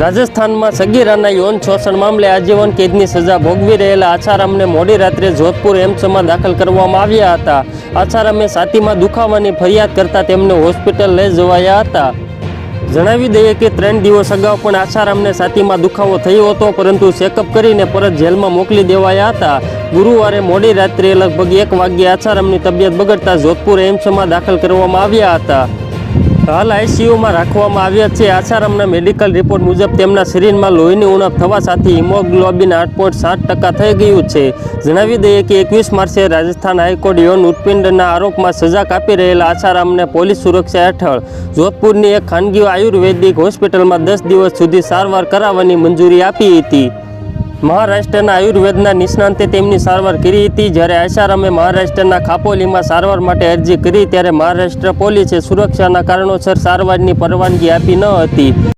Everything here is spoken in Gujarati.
રાજસ્થાનમાં સગીરાના યૌન શોષણ મામલે આજીવન કેદની સજા ભોગવી રહેલા આછારામને મોડી રાત્રે જોધપુર એમ્સમાં દાખલ કરવામાં આવ્યા હતા. આછારામે છાતીમાં દુખાવાની ફરિયાદ કરતા તેમને હોસ્પિટલ લઈ જવાયા હતા. જણાવી દઈએ કે ત્રણ દિવસ અગાઉ પણ આસારામને છાતીમાં દુખાવો થયો હતો, પરંતુ ચેકઅપ કરીને પરત જેલમાં મોકલી દેવાયા હતા. ગુરુવારે મોડી રાત્રે લગભગ એક વાગ્યે આછારામની તબિયત બગડતા જોધપુર એમ્સમાં દાખલ કરવામાં આવ્યા હતા. હાલ આઈસીયુમાં રાખવામાં આવ્યા છે. આસારામના મેડિકલ રિપોર્ટ મુજબ તેમના શરીરમાં લોહીની ઉણપ થવા સાથે હિમોગ્લોબિન આઠ પોઈન્ટ ટકા થઈ ગયું છે. જણાવી દઈએ કે એકવીસ માર્ચે રાજસ્થાન હાઈકોર્ટ યૌન ઉત્પીડનના આરોપમાં સજા કાપી રહેલા આસારામને પોલીસ સુરક્ષા હેઠળ જોધપુરની એક ખાનગી આયુર્વેદિક હોસ્પિટલમાં દસ દિવસ સુધી સારવાર કરાવવાની મંજૂરી આપી હતી. મહારાષ્ટ્રના આયુર્વેદના નિષ્ણાંતે તેમની સારવાર કરી હતી. જ્યારે આશારામે મહારાષ્ટ્રના ખાપોલીમાં સારવાર માટે અરજી કરી, ત્યારે મહારાષ્ટ્ર પોલીસે સુરક્ષાના કારણોસર સારવારની પરવાનગી આપી ન હતી.